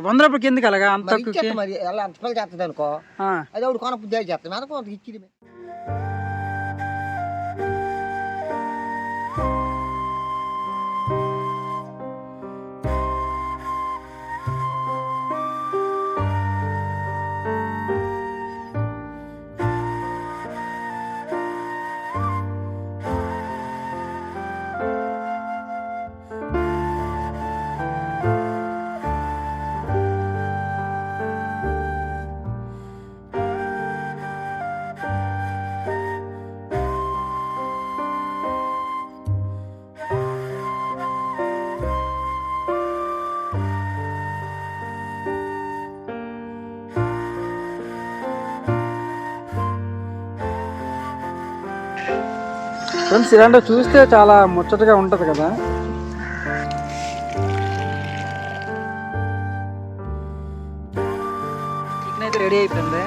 వంద రూపాయలకి ఎందుకు అలాగా? అంత మరి ఎలా అంత పిల్లలు చేస్తుంది అనుకో అది ఒకటి కొన బుద్ధి చేస్తాం మీద కొంత ఇచ్చి ఫ్రెండ్స్ ఇలాంటివి చూస్తే చాలా ముచ్చటగా ఉంటది కదా. చికెన్ అయితే రెడీ అయిపోయింది.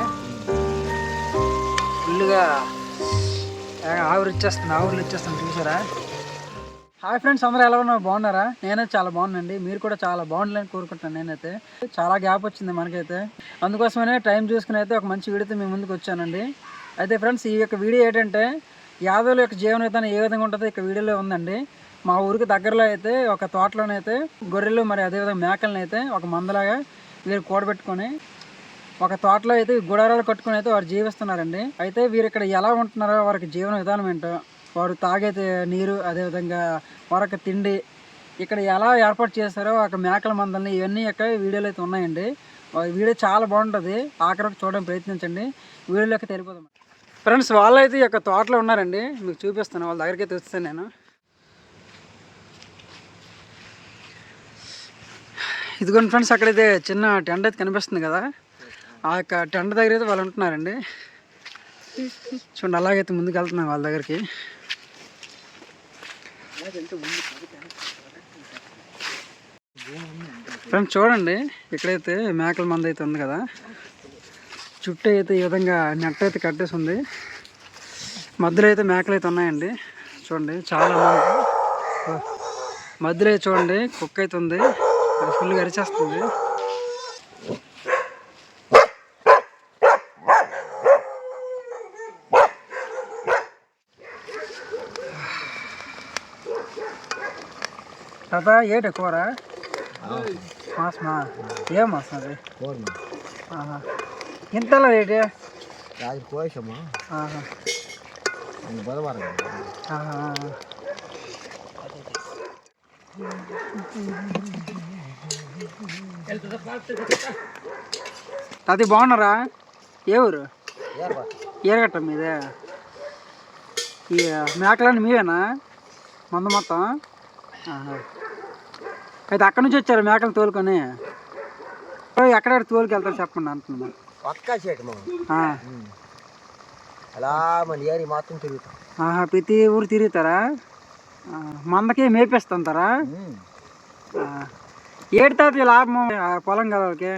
ఫుల్గా ఆవిరి ఇచ్చేస్తుంది ఆవిరి ఇచ్చేస్తుంది చూసారా? హాయ్ ఫ్రెండ్స్ అందరూ ఎలా ఉన్నారు? బాగున్నారా? నేనైతే చాలా బాగున్నానండి. మీరు కూడా చాలా బాగుండాలని కోరుకుంటున్నాను నేనైతే. చాలా గ్యాప్ వచ్చింది మనకైతే. అందుకోసమనే టైం చూసుకుని అయితే ఒక మంచి వీడియోతో మీ ముందుకు వచ్చానండి. అయితే ఫ్రెండ్స్ ఈ యొక్క వీడియో ఏంటంటే యాదవుల యొక్క జీవన విధానం ఏ విధంగా ఉంటుందో ఇక వీడియోలో ఉందండి. మా ఊరికి దగ్గరలో అయితే ఒక తోటలోనైతే గొర్రెలు మరి అదేవిధంగా మేకలను అయితే ఒక మందలాగా వీరు కూడబెట్టుకొని ఒక తోటలో అయితే గుడారాలు కట్టుకుని అయితే వారు జీవిస్తున్నారండి. అయితే వీరు ఇక్కడ ఎలా ఉంటున్నారో వారికి జీవన విధానం ఏంటో వారు తాగే నీరు అదేవిధంగా వారికి తిండి ఇక్కడ ఎలా ఏర్పాటు చేస్తారో ఒక మేకల మందల్ని ఇవన్నీ యొక్క వీడియోలు అయితే ఉన్నాయండి. వీడియో చాలా బాగుంటుంది. ఆఖరికి చూడడానికి ప్రయత్నించండి. వీడియోలోకి తెలిపోదాం ఫ్రెండ్స్ వాళ్ళైతే ఈ యొక్క తోటలో ఉన్నారండి. మీకు చూపిస్తాను వాళ్ళ దగ్గరికి అయితే వస్తాను నేను. ఇదిగోండి ఫ్రెండ్స్ అక్కడైతే చిన్న టెంట్ అయితే కనిపిస్తుంది కదా. ఆ యొక్క టెంట్ దగ్గర అయితే వాళ్ళు ఉంటున్నారండి. చూడండి అలాగైతే ముందుకు వెళ్తున్నాం వాళ్ళ దగ్గరికి. ఫ్రెండ్స్ చూడండి ఇక్కడైతే మేకల మంద అయితే ఉంది కదా. చుట్టూ అయితే ఈ విధంగా నెట్ అయితే కట్టేసి ఉంది మధ్యలో అయితే మేకలు అయితే ఉన్నాయండి. చూడండి చాలా మధ్యలో చూడండి కుక్క అయితే ఉంది. అది ఫుల్గా అరిచేస్తుంది. తాత ఏట కూర? మాసమా? ఏం మాసం అది? ఇంతలా రేటు ఆహా. బుధవారం. తాతయ్య బాగున్నారా? ఏ ఊరు? ఏరగట్ట మీదే? ఈ మేకలన్నీ మీవేనా? మంద మొత్తం. అయితే అక్కడి నుంచి వచ్చారు మేకలు తోలుకొని. ఎక్కడెక్కడ తోలుకెళ్తారు చెప్పండి అంటున్నా. ఆ. అలా మన ఏరి మాత్రం తిరుగుతాం. ఆహా, ప్రతి ఊరు తిరుగుతారా? మందకి మేపేస్తుంటారా. ఏడు తాత లాభం పొలం కదేటి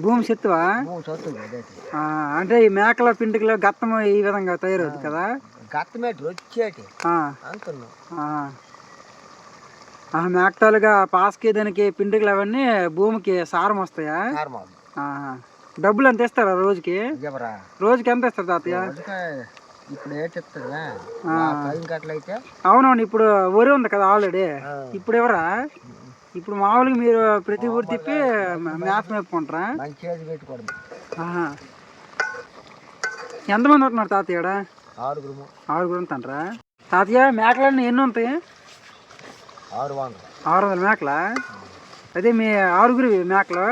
భూమి చెత్తువా అంటే ఈ మేకల పిండికలు గత్తము ఈ విధంగా తయారవుతుంది కదా? గత్తమేటి వచ్చేటి మేకతాలుగా పాస్కి దానికి పిండికలు అవన్నీ భూమికి సారం వస్తాయా. డబ్బులు ఎంత ఇస్తారా రోజుకి ఇవ్వరా రోజుకి ఎంత ఇస్తారు తాతయ్య అందుకే ఇప్పుడు ఏ చెప్తుందా పది గట్లయితే అవునవును ఇప్పుడు వరి ఉంది కదా ఆల్రెడీ ఇప్పుడు ఎవరా ఇప్పుడు మామూలుగా మీరు ప్రతి ఊరు తిప్పి మేత మేపుకుంటారా మంచి ఏది పెట్టుకోవడం ఆహా. ఎంతమంది ఉంటున్నారు తాతయ్య ఈడ? ఆరుగురు ఆరుగురు ఉంటుంటారా తాతయ్య మేకలన్నీ ఎన్ని ఉంటాయి ఆరు వందలు ఆరు వందల మేకలా అదే మీ ఆరుగురివి మేకలు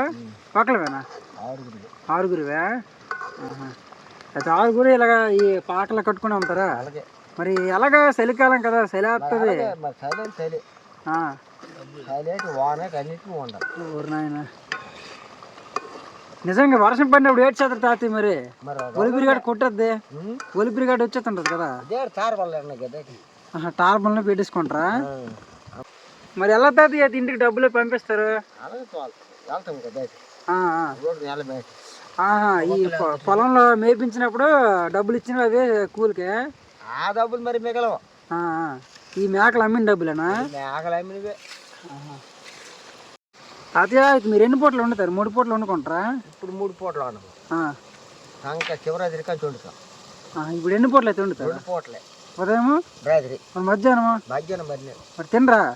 పక్కలవేనా ఆరుగురు ఆరుగురివే. అయితే ఆరుగురు ఇలాగ ఈ పాకలు కట్టుకుని ఉంటారా? మరి ఎలాగా చలికాలం కదా? చలి. వస్తుంది చలి వాన నిజంగా వర్షం పడినప్పుడు ఏడు చేస్తారు తాతయ్య మరి? ఒలిపిరిగాడు కొట్టద్ది. ఒలిపిరిగాడు వచ్చేస్తుంటది కదా? టార్పల్ని పెట్టేసుకుంటారా? మరి ఎలా అయితే ఇంటికి డబ్బులు పంపిస్తారు? ఈ పొలంలో మేపించినప్పుడు డబ్బులు ఇచ్చినవి అవే కూలికి? ఆ డబ్బులు మరి ఆ. ఈ మేకలు అమ్మిన డబ్బులేనా? మేకలు అమ్మినవే. తాతయ్య ఇది మీరు ఎన్ని పూటలు వండుతారు? మూడు పూటలు వండుకుంటారా? ఇప్పుడు మూడు పూటలు ఆ, సంక శివరాత్రి వండుతాం. ఆ, ఇప్పుడు ఎన్ని పూటలు అయితే వండుతారు? రెండు పూటలే. ఉదయము? రాత్రి. మరి మధ్యాహ్నమా? మధ్యాహ్నం మరి మరి తినరా?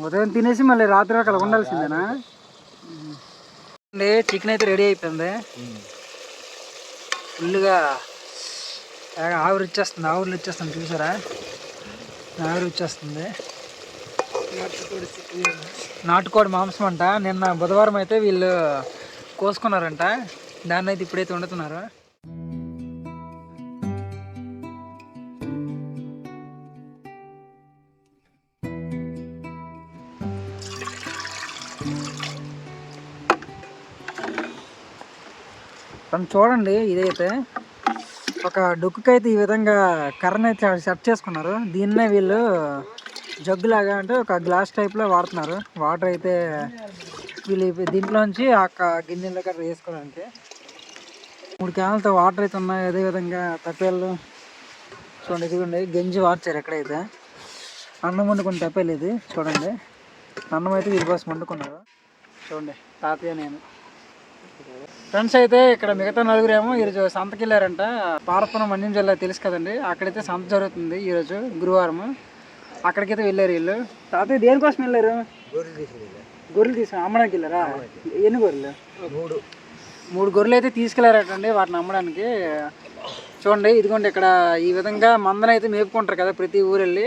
ఉదయం తినేసి మళ్ళీ రాత్రి అక్కడ ఉండాల్సిందేనా? చికెన్ అయితే రెడీ అయిపోయింది. ఫుల్గా ఆవిరి వచ్చేస్తుంది ఆవిరిలు వచ్చేస్తుంది చూసారా? ఆవిరి వచ్చేస్తుంది. నాటుకోడి మాంసం అంట. నిన్న బుధవారం అయితే వీళ్ళు కోసుకున్నారంట. దాన్ని అయితే ఇప్పుడైతే వండుతున్నారు. తను చూడండి ఇదైతే ఒక డొక్కుకైతే ఈ విధంగా కర్రను అయితే సెట్ చేసుకున్నారు. దీన్నే వీళ్ళు జగ్గులాగా అంటే ఒక గ్లాస్ టైప్లో వాడుతున్నారు. వాటర్ అయితే వీళ్ళు దీంట్లోంచి ఆ గిన్నెలో కట్ట వేసుకోవడానికి. మూడు క్యాన్లతో వాటర్ అయితే ఉన్నాయి. అదేవిధంగా తప్పేళ్ళు చూడండి ఇదిగోండి గంజి వార్చారు ఎక్కడైతే. అన్నం వండుకుని తప్పేలు ఇది. చూడండి. అన్నం అయితే వీరి కోసం వండుకున్నారు. చూడండి తాతయ్య నేను. ఫ్రెండ్స్ అయితే ఇక్కడ మిగతా నలుగురు ఏమో ఈరోజు సంతకి వెళ్ళారంట పార్వతపురం మన్యం జిల్లా తెలుసు కదండి. అక్కడైతే సంత జరుగుతుంది ఈరోజు గురువారం. అక్కడికైతే వెళ్ళారు వీళ్ళు. తాతయ్య దేనికోసం వెళ్ళారు? గొర్రెలు తీసుకుని అమ్మడానికి వెళ్ళారా? ఎన్ని గొర్రెలు? మూడు. మూడు గొర్రెలు అయితే తీసుకెళ్ళారటండి వాటిని అమ్మడానికి. చూడండి ఇదిగోండి ఇక్కడ ఈ విధంగా మందనైతే మేపుకుంటారు కదా ప్రతి ఊరెళ్ళి.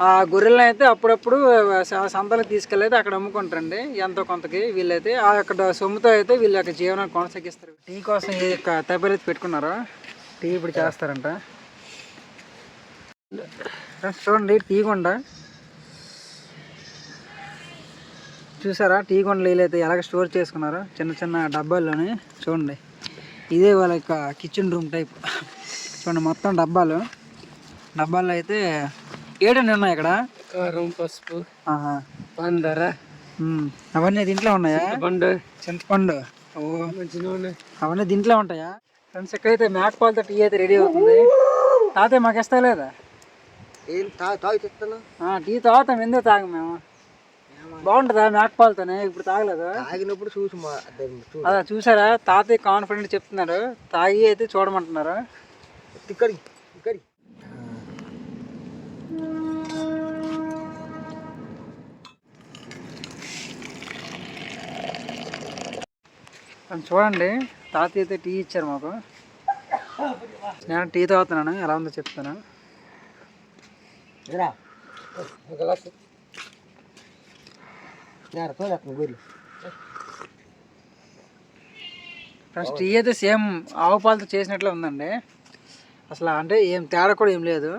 ఆ గొర్రెలను అయితే అప్పుడప్పుడు స- సంతలకు తీసుకెళ్ళి అక్కడ అమ్ముకుంటారండి. ఎంతో కొంతకి వీళ్ళైతే ఆ అక్కడ సొమ్ముతో అయితే వీళ్ళ యొక్క జీవనాన్ని కొనసాగిస్తారు. టీ కోసం ఈ యొక్క తప్పలు పెట్టుకున్నారు? టీ ఇప్పుడు చేస్తారంట. చూడండి టీ కొండ చూసారా? టీ కొండలు వీళ్ళైతే ఎలాగ స్టోర్ చేసుకున్నారు చిన్న చిన్న డబ్బాల్లోని. చూడండి ఇదే వాళ్ళ యొక్క కిచెన్ రూమ్ టైప్. చూడండి మొత్తం డబ్బాలు. డబ్బాల్లో అయితే ఏడండి ఉన్నాయి ఇక్కడ కారం పసుపు. పందర. అవన్నీ దీంట్లో ఉన్నాయా? పండు చింతపండు. ఓ. మంచి నూనె అవన్నీ దీంట్లో ఉంటాయా? ఫ్రెండ్స్ ఎక్కడైతే మేకపాలతో టీ అయితే రెడీ అవుతుంది. తాతయ్య మాకు ఇస్తా లేదా? ఏం తా తాగి చెప్తాను? ఆ, టీ తాగుతాం ఎందుకు తాగం మేము? బాగుంటుందా మేకపాలతోనే ఇప్పుడు తాగలేదు? తాగినప్పుడు చూసి అదా చూసారా? తాతయ్య కాన్ఫిడెంట్ చెప్తున్నారు. తాగి అయితే చూడమంటున్నారు. ఇక్కడి ఇక్కడి చూడండి. తాతయ్య అయితే టీ ఇచ్చారు మాకు. నేను టీ తాగుతున్నాను. ఎలా ఉందో చెప్తాను. ఫ్రెండ్స్ టీ అయితే సేమ్ ఆవు పాలతో చేసినట్లే ఉందండి. అసలు అంటే ఏం తేడా కూడా ఏం లేదు.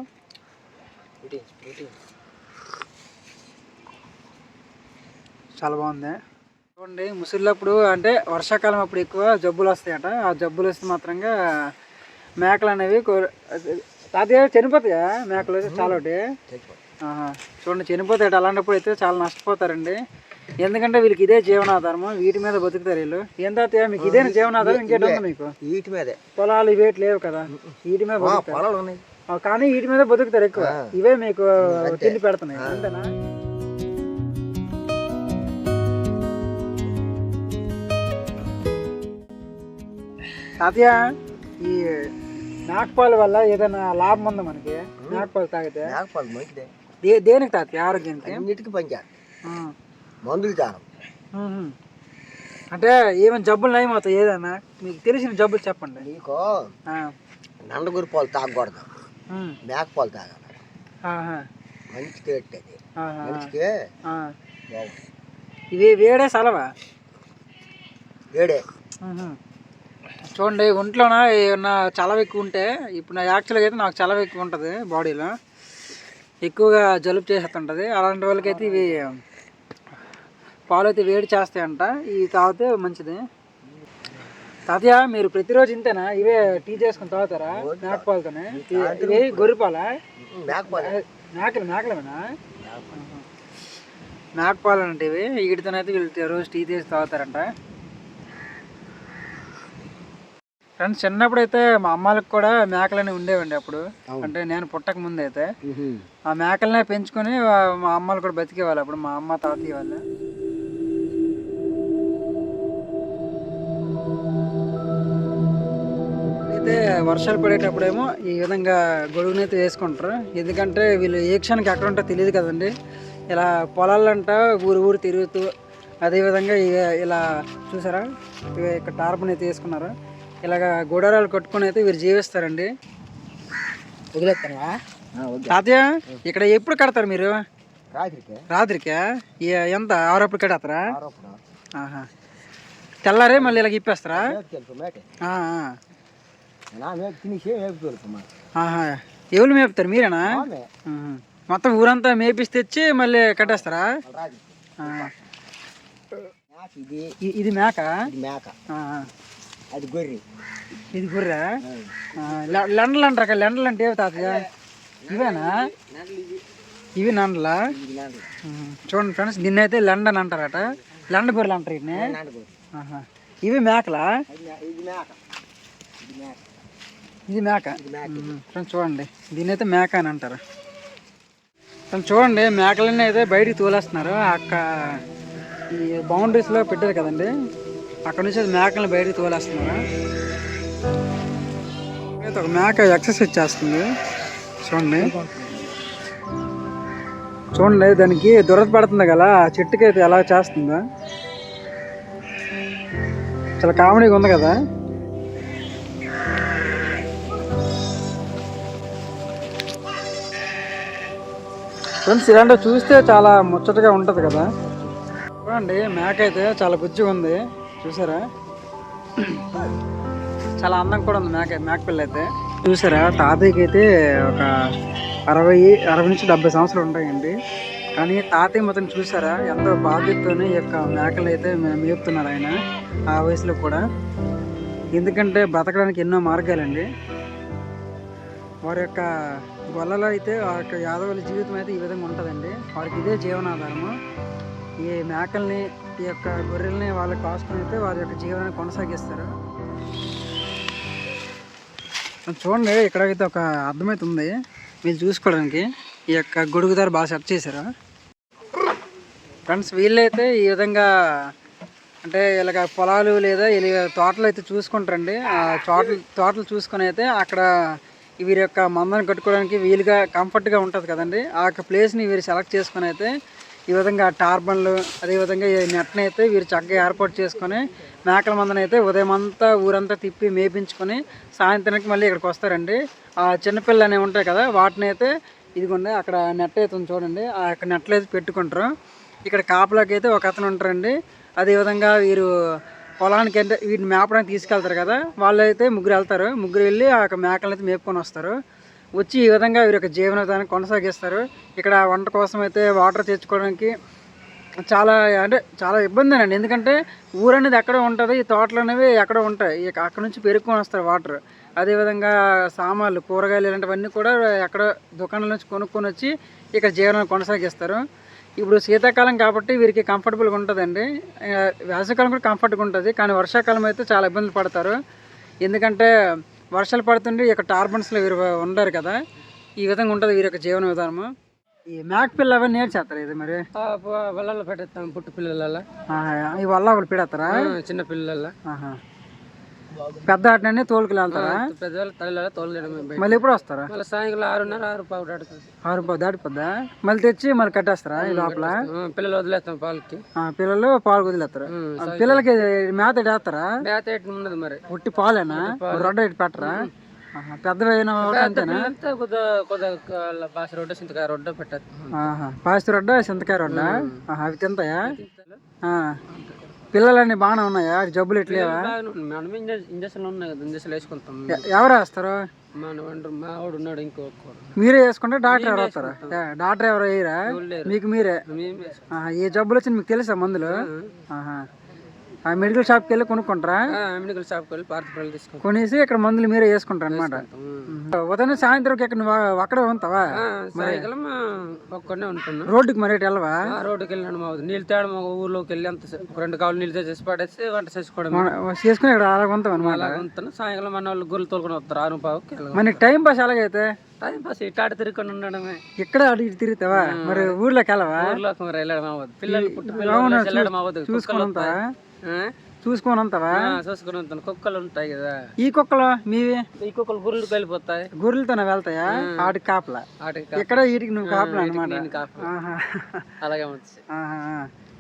చాలా బాగుంది. చూడండి ముసలిప్పుడు అంటే వర్షాకాలం అప్పుడు ఎక్కువ జబ్బులు వస్తాయట. ఆ జబ్బులు వస్తే మాత్రంగా మేకలు అనేవి తాతయ్య చనిపోతాయా మేకలు చాలా ఒకటి. ఆహా. చూడండి చనిపోతాయి అలాంటప్పుడు అయితే చాలా నష్టపోతారండి. ఎందుకంటే వీళ్ళకి ఇదే జీవనాధారము. వీటి మీద బతుకుతారు వీళ్ళు. ఏం తాతయ్య మీకు ఇదే జీవనాధారం? ఇంకేటి ఉంది మీకు? వీటి మీదే. పొలాలు ఇవేటి లేవు కదా. వీటి మీద పొలాలు ఉన్నాయి. కానీ వీటి మీద బతుకుతారు ఎక్కువ. ఇవే మీకు తిండి పెడుతున్నాయి. అంతేనా? తాతయ్య ఈ నాటుపాలు వల్ల ఏదైనా లాభం ఉందా మనకి? నాటుపాలు తాగితే? మేకపాలు మంచిదే. దే దేనికి తాతయ్య ఆరోగ్యానికి? అన్నిటికీ ఆ. మందులు మ్మ్. అంటే ఏమైనా జబ్బులు నయమవుతాయి ఏదైనా? మీకు తెలిసిన జబ్బులు చెప్పండి. నీకు. నండగురి పాలు తాగకూడదు. మేకపాలు తాగాలి. మంచి ఆహా. మంచికి ఇవి వేడే సలవా? మ్మ్. చూడండి ఒంట్లోన ఏమన్నా చలవ ఎక్కువ ఉంటే ఇప్పుడు నా యాక్చువల్గా అయితే నాకు చలవ ఎక్కువ ఉంటుంది బాడీలో. ఎక్కువగా జలుబు చేసేస్తుంటుంది. అలాంటి వాళ్ళకైతే ఇవి పాలు అయితే వేడి చేస్తాయంట. ఇవి తాగితే మంచిది. తాతయ్య మీరు ప్రతిరోజు ఇంతేనా? ఇవే టీ చేసుకుని తాగుతారా? మేక పాలతోనే ఇవి- ఇవి గొర్రె పాలా మేకపాలు మేకలు మేకలేమేనా మేకపాలు అంటే ఇవి. వీటితోనైతే వీళ్ళు రోజు టీ తీసి తాగుతారంట. ఫ్రెండ్స్ చిన్నప్పుడు అయితే మా అమ్మాలకు కూడా మేకలని ఉండేవండి అప్పుడు. అంటే నేను పుట్టక ముందు అయితే ఆ మేకలనే పెంచుకొని మా అమ్మలు కూడా బతికేవాళ్ళు అప్పుడు మా అమ్మ తాతయ్య వాళ్ళ. అయితే వర్షాలు పడేటప్పుడేమో ఈ విధంగా గొడుగునైతే వేసుకుంటారు. ఎందుకంటే వీళ్ళు ఏ క్షణానికి ఎక్కడ ఉంటో తెలియదు కదండి. ఇలా పొలాలంట ఊరు ఊరు తిరుగుతూ అదేవిధంగా ఇలా చూసారా? ఇక్కడ టార్పని అయితే వేసుకున్నారు. ఇలాగ గోడారాలు కట్టుకొని అయితే వీరు జీవిస్తారండి. వదిలేస్తానా తాతయ్య ఇక్కడ ఎప్పుడు కడతారు మీరు? రాత్రికి. ఎంత? ఆరప్పుడు కడతారా? ఆహా. తెల్లారే మళ్ళీ ఇలాగ ఇప్పేస్తారా? ఆహా. ఎవరు మేపుతారు? మీరేనా. మొత్తం ఊరంతా మేపిసి తెచ్చి మళ్ళీ కట్టేస్తారా? ఇది. మేక? మేక. ఆ, ఆ. అది గొర్రె. ఇది గుర్రా? లెండలు అంటారు కదా లెండలు అంటే ఏవి తాతయ్య? ఇవేనా? ఇవి. నండలా. చూడండి ఫ్రెండ్స్ దీన్ని అయితే లండన్ అంటారట. లండ గొర్రెలు అంటారు ఆహా. ఇవి మేకలా? ఇది మేక. ఫ్రెండ్స్ చూడండి. దీన్ని అయితే మేక అని అంటారు. ఫ్రెండ్స్ చూడండి మేకలన్నీ అయితే బయటికి తోలేస్తున్నారు. అక్క ఈ బౌండరీస్లో పెట్టారు కదండి. అక్కడ నుంచి అది మేకలను బయటకు తోలేస్తున్నారు? అయితే ఒక మేక ఎక్సర్సైజ్ చేస్తుంది. చూడండి. చూడండి దానికి దురద పడుతుంది కదా ఆ చెట్టుకి అయితే ఎలా చేస్తుందో? చాలా కామెడీగా ఉంది కదా. ఫ్రెండ్స్ ఇలాంటివి చూస్తే చాలా ముచ్చటగా ఉంటుంది కదా. చూడండి మేక అయితే చాలా బుజ్జిగా ఉంది. చూసారా? చాలా అందంగా కూడా ఉంది మేక మేకపిల్ల అయితే. చూసారా తాతయ్యకి అయితే ఒక అరవై అరవై నుంచి డెబ్బై సంవత్సరాలు ఉంటాయండి. కానీ తాతయ్య మొత్తం చూసారా ఎంతో బాధ్యతతోనే ఈ యొక్క మేకలు అయితే మేపుతున్నారు ఆయన ఆ వయసులో కూడా. ఎందుకంటే బతకడానికి ఎన్నో మార్గాలండి. వారి యొక్క గొల్లలో అయితే ఆ యొక్క యాదవుల జీవితం అయితే ఈ విధంగా ఉంటుందండి. వారికి ఇదే జీవనాధారము. ఈ మేకల్ని ఈ యొక్క గొర్రెల్ని వాళ్ళు కాసుకుని అయితే వారి యొక్క జీవనాన్ని కొనసాగిస్తారు. చూడండి ఇక్కడైతే ఒక అర్థమైతే ఉంది. మీరు చూసుకోవడానికి ఈ యొక్క గొడుగు ధర బాగా సెట్ చేశారు. ఫ్రెండ్స్ వీళ్ళైతే ఈ విధంగా అంటే ఇలాగ పొలాలు లేదా ఇలా తోటలు అయితే చూసుకుంటారండి. ఆ తోటలు తోటలు చూసుకొని అయితే అక్కడ వీరి యొక్క మందను కట్టుకోవడానికి వీలుగా కంఫర్ట్గా ఉంటుంది కదండి. ఆ యొక్క ప్లేస్ని వీరు సెలెక్ట్ చేసుకొని అయితే ఈ విధంగా టార్బన్లు అదేవిధంగా ఈ నెట్ని అయితే వీరు చక్కగా ఏర్పాటు చేసుకొని మేకల మందని అయితే ఉదయం అంతా ఊరంతా తిప్పి మేపించుకొని సాయంత్రానికి మళ్ళీ ఇక్కడికి వస్తారండి. ఆ చిన్నపిల్లలు అనేవి ఉంటాయి కదా వాటిని అయితే ఇదిగోండి అక్కడ నెట్ అయితే ఉంది చూడండి ఆ యొక్క నెట్లు అయితే పెట్టుకుంటారు. ఇక్కడ కాపలాకి అయితే ఒక అతను ఉంటారండి. అదేవిధంగా వీరు పొలానికి అంటే వీటిని మేపడానికి తీసుకెళ్తారు కదా వాళ్ళు అయితే ముగ్గురు వెళ్తారు. ముగ్గురు వెళ్ళి ఆ యొక్క మేకలను అయితే మేపుకొని వస్తారు. వచ్చి ఈ విధంగా వీరి యొక్క జీవనోదాన్ని కొనసాగిస్తారు. ఇక్కడ వంట కోసం అయితే వాటర్ తెచ్చుకోవడానికి చాలా అంటే చాలా ఇబ్బంది అండి ఎందుకంటే ఊరు అనేది ఎక్కడ ఉంటుంది ఈ తోటలు అనేవి ఎక్కడ ఉంటాయి. ఇక అక్కడ నుంచి పెరుక్కొని వస్తారు వాటర్. అదేవిధంగా సామాన్లు కూరగాయలు ఇలాంటివన్నీ కూడా ఎక్కడ దుకాణాల నుంచి కొనుక్కొని వచ్చి ఇక్కడ జీవనం కొనసాగిస్తారు. ఇప్పుడు శీతాకాలం కాబట్టి వీరికి కంఫర్టబుల్గా ఉంటుందండి. వేసవికాలం కూడా కంఫర్ట్గా ఉంటుంది. కానీ వర్షాకాలం అయితే చాలా ఇబ్బందులు పడతారు. ఎందుకంటే వర్షాలు పడుతుంటే ఇక టార్బన్స్లో వీరు ఉండరు కదా. ఈ విధంగా ఉంటుంది వీరి యొక్క జీవన విధానము. ఈ మేక పిల్ల అవన్నీ నేర్చేస్తారు ఇది మరి? వల్ల పెట్టేస్తాం పుట్టు పిల్లల ఈ వల్ల ఒకటి పెడతారా? చిన్న పిల్లల ఆహా. పెద్ద ఆటనే తోలుకులు వెళ్తారా? పెద్దవాళ్ళ తల్లి తోలడం మళ్ళీ ఎప్పుడు వస్తారా? మళ్ళీ సాయంకాలం ఆరున్నర ఆరు పావు ఆరు రూపాయలు దాటిపోద్దా? మళ్ళీ తెచ్చి మళ్ళీ కట్టేస్తారా ఈ లోపల? పిల్లలు వదిలేస్తాం పాలకి. పిల్లలు పాలు వదిలేస్తారు. పిల్లలకి మేత వేస్తారా? మేత ఉండదు మరి. ఉట్టి పాలేనా? రొడ్డ ఇటు పెట్టరా? ఆహా, పెద్దవైన ఒకటి అంతేనా? అంతా కొద్దిగా కొద్దిగా బాస రొడ్డ చింతకాయ రొడ్డ పెట్టదు ఆహా, పాసి రొడ్డ చింతకాయ రొడ్డ అవి తింటాయా. పిల్లలన్నీ బాగానే ఉన్నాయా? జబ్బులు ఎట్లేవా మనం ఇంజక్షన్ ఉన్నాయి. కదా ఇంజక్షన్ వేసుకుంటాం ఎవరు వేస్తారు? మా వాడు ఉన్నాడు ఇంకొక మీరే వేసుకుంటే డాక్టర్ ఎవరు వస్తారా? డాక్టర్ ఎవరు వేయరా? మీకు మీరే? ఏ జబ్బులు వచ్చి మీకు తెలుసా మందులు? మెడికల్ షాప్కి వెళ్ళి కొనుక్కుంటారా? మెడికల్ షాప్కి వెళ్ళి పిల్లలు తీసుకుంటాం. కొనేసి ఇక్కడ మందులు మీరే వేసుకుంటారు అనమాట ఉదయం సాయంత్రం ఇక్కడ నువ్వు అక్కడే ఉంటావా? సాయంకాలం ఒక్కడనే ఉంటున్నాం. రోడ్డుకి మరి ఇటు వెళ్ళవా? రోడ్డుకి మా ఊరు. నీళ్ళు తేడం ఊర్లోకి వెళ్ళి అంత రెండు కావాలి నీళ్ళు తెచ్చేసి పడేసి వంట చేసుకోవడం. చేసుకుని ఇక్కడ అలాగ ఉంటాం అనమాట అలాగ ఉంటాను సాయంకాలం మన వాళ్ళు గొర్రెలు తోలుకొని వస్తారు. ఆరు పావుకి. మనకి టైం పాస్ ఎలాగైతే? టైం పాస్ ఇట్లా తిరుగుకొని ఉండడమే. ఇక్కడ అటు ఇటు తిరుగుతావా? మరి ఊర్లోకి వెళ్ళవా? ఊర్లోకి మరి వెళ్ళడం అవ్వదు పిల్లలు పుట్టి పిల్లలు వెళ్ళడం అవ్వదు చూసుకుంటా? చూసుకొని అంతవా చూసుకుని ఉంటాను కుక్కలు ఉంటాయి కదా. ఈ కుక్కలు మీవి? ఈ కుక్కలు గుర్రెలకు వెళ్ళిపోతాయి గొర్రెలతోనే వెళ్తాయా? ఆడికి కాపలా? ఇక్కడ వీటికి నువ్వు కాపలా అనమాట అలాగే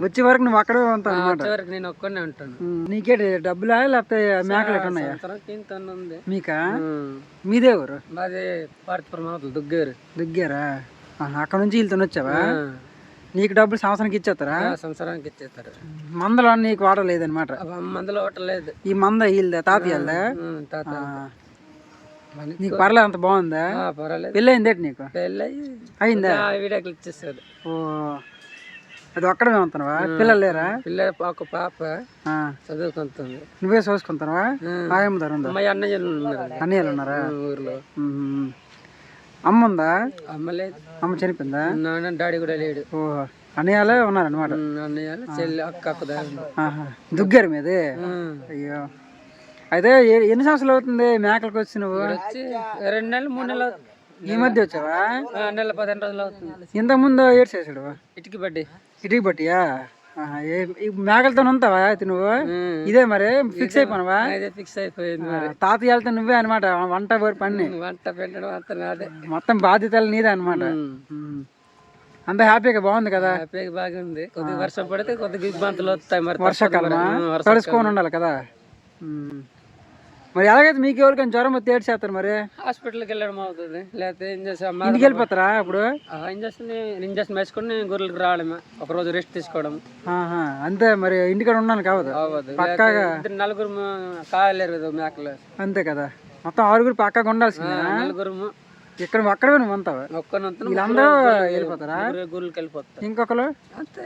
వచ్చే వరకు నువ్వు అక్కడే ఉంటావు అనమాట చివరికి నేను ఒక్కనే ఉంటాను. నీకేటి డబ్బులా లేకపోతే మేకలు ఉన్నాయా మీకా. మీదే ఊరు? మాది పార్తిపురం దుగ్గారు. దగ్గరా? అక్కడ నుంచి వీళ్ళతో వచ్చావా నీకు డబ్బులు సంవత్సరానికి ఇచ్చేస్తారా? సంవత్సరానికి ఇచ్చేస్తారు. మందలో నీకు వాటర్ లేదనమాట అవి మందులో ఒకటి లేదు ఈ మంద వీళ్ళదా తాతయ్యల్దా? ఉమ్, తాత నీకు పర్లేదు అంత బాగుందా? పర్వాలేదు. పెళ్ళయింది ఏంటి నీకు? పెళ్ళయి అయిందా? వీడియోకి ఇచ్చేసాడు ఓ. అది ఒక్కడమే ఉంటున్నావా? పిల్లలు లేరా? పిల్ల ఒక పాప చదువుకుంటుంది. నువ్వే చూసుకుంటున్నావా? ఆయమ్మ అన్నయ్యలు ఉన్నారు. అన్నయ్యలు ఉన్నారా? ఊర్లో. అమ్మ ఉందా అమ్మ లేదు అమ్మ చనిపోయిందా నాన్న డాడీ కూడా లేడు. ఓ అన్నయ్యలే ఉన్నారనమాట ఉమ్, అన్నయ్య చెల్లి అక్క అక్క. దుగ్గారు మీది? అయ్యో. అయితే ఎన్ని సంవత్సరాలు అవుతుంది మేకలకు వచ్చి నువ్వు? వచ్చి రెండు నెలలు మూడు నెలలు ఈ మధ్య వచ్చావా? నెల పదిహేను రోజులు అవుతుంది. ఇంత ముందు ఏడు చేసాడు ఇటుకి బడ్డి. ఇటుకి బట్టియా మేకలతో ఉంటావా అయితే నువ్వు? ఇదే మరి ఫిక్స్ అయిపోయినావా? ఫిక్స్ అయిపోయింది తాతయ్య వెళ్తే నువ్వే అనమాట వంట పని? వంట పెట్టడం అంత నాదే మొత్తం బాధ్యతలు నీదే అనమాట. అంత హ్యాపీగా బాగుంది కదా? హ్యాపీగా బాగుంది. కొద్దిగా వర్షం పడితే కొద్దిగా ఇబ్బందులు వస్తాయి మరి. ఉమ్, తడుచుకొని ఉండాలి కదా. మరి ఎలాగైతే మీకు ఎవరికైనా జ్వరం వస్తే ఏడు చేస్తారు మరి? హాస్పిటల్కి వెళ్ళడం అవుతుంది. లేకపోతే చేసాం ఇంటికి వెళ్ళిపోతారా అప్పుడు? ఇంజక్షన్ ఇంజక్షన్ వేసుకుని గొర్రెలకు రావడమే ఒక రోజు రెస్ట్ తీసుకోవడం. అంతే మరి ఇంటికాడ ఉన్నాను కావదు అవ్వదు. పక్కాగా నలుగురు కాయలేరు కదా మేకలు. అంతే కదా. మొత్తం ఆరుగురు పక్కగా ఉండాల్సిందే నలుగురు ఇక్కడ అక్కడే నువ్వు వీళ్ళందరూ వెళ్ళిపోతారా? గొర్రెలకు వెళ్ళిపోతారు. ఇంకొకరు అంతే.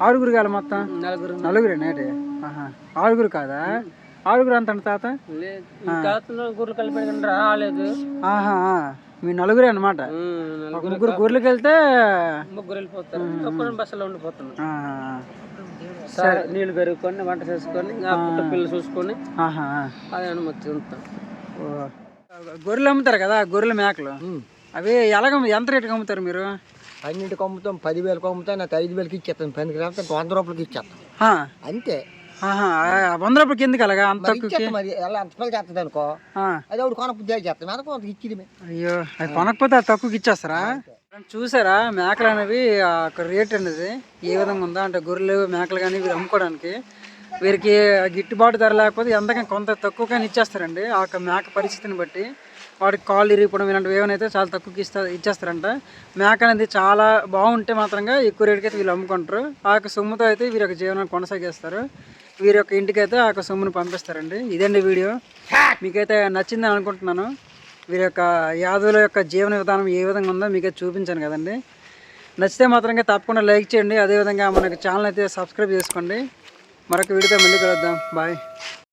ఆరుగురు కాదు మొత్తం? నలుగురు. నలుగురే నేటి ఆహా ఆరుగురు కాదా? ఆరుగురు అంత తాత? గొర్రెలు కలిపి రాలేదు. ఆహా. మీ నలుగురే అనమాట ముగ్గురు గొర్రెలకి వెళ్తే ముగ్గురు వెళ్ళిపోతారు. బస్సులో ఉండిపోతున్నాం సరే నీళ్ళు పెరుగుకొని వంట చేసుకొని పిల్లలు చూసుకొని. అదే అనుమతి ఉంటాం. గొర్రెలు అమ్ముతారు కదా గొర్రెల మేకలు. అవి ఎలాగ ఎంత రేటుకి అమ్ముతారు మీరు? అన్నింటికి అమ్ముతాం పదివేలకు అమ్ముతాం నాకు ఐదు వేలకి ఇచ్చేస్తాను పనికి రాకపోతే వంద రూపాయలకి ఇచ్చేస్తాం. అంతే. వంద రూపాయలకి ఎందుకు అలాగా అంత తక్కువకి? ఇచ్చేస్తాం మరి ఎలా అంత పని చేస్తుంది అనుకో. అది ఒకటి దేడు చేస్తాం ఇచ్చింది అయ్యో అది కొనకపోతే అది తక్కువకి ఇచ్చేస్తారా? చూసారా మేకలు అనేవి? యొక్క రేట్ అనేది ఏ విధంగా ఉందా? అంటే గొర్రెలు మేకలు కానీ వీరు అమ్ముకోవడానికి వీరికి గిట్టుబాటు ధర లేకపోతే ఎంతకని కొంత తక్కువగానే ఇచ్చేస్తారండి. ఆ యొక్క మేక పరిస్థితిని బట్టి వాడికి కాళ్ళు ఇరిగిపోవడం ఇలాంటివి ఏమైనా అయితే చాలా తక్కువకి ఇస్తా ఇచ్చేస్తారంట. మేక అనేది చాలా బాగుంటే మాత్రంగా ఎక్కువ రేటుకి అయితే వీళ్ళు అమ్ముకుంటారు. ఆ యొక్క సొమ్ముతో అయితే వీరి యొక్క జీవనాన్ని కొనసాగిస్తారు. వీరి యొక్క ఇంటికైతే ఆ యొక్క సొమ్మును పంపిస్తారండి. ఇదండి వీడియో. మీకైతే నచ్చిందని అనుకుంటున్నాను. వీరి యొక్క యాదవుల యొక్క జీవన విధానం ఏ విధంగా ఉందో మీకు చూపించాను కదండి. నచ్చితే మాత్రంగా తప్పకుండా లైక్ చేయండి. అదేవిధంగా మనకి ఛానల్ అయితే సబ్స్క్రైబ్ చేసుకోండి. మరొక వీడియోతో మళ్ళీ కలుద్దాం. బాయ్.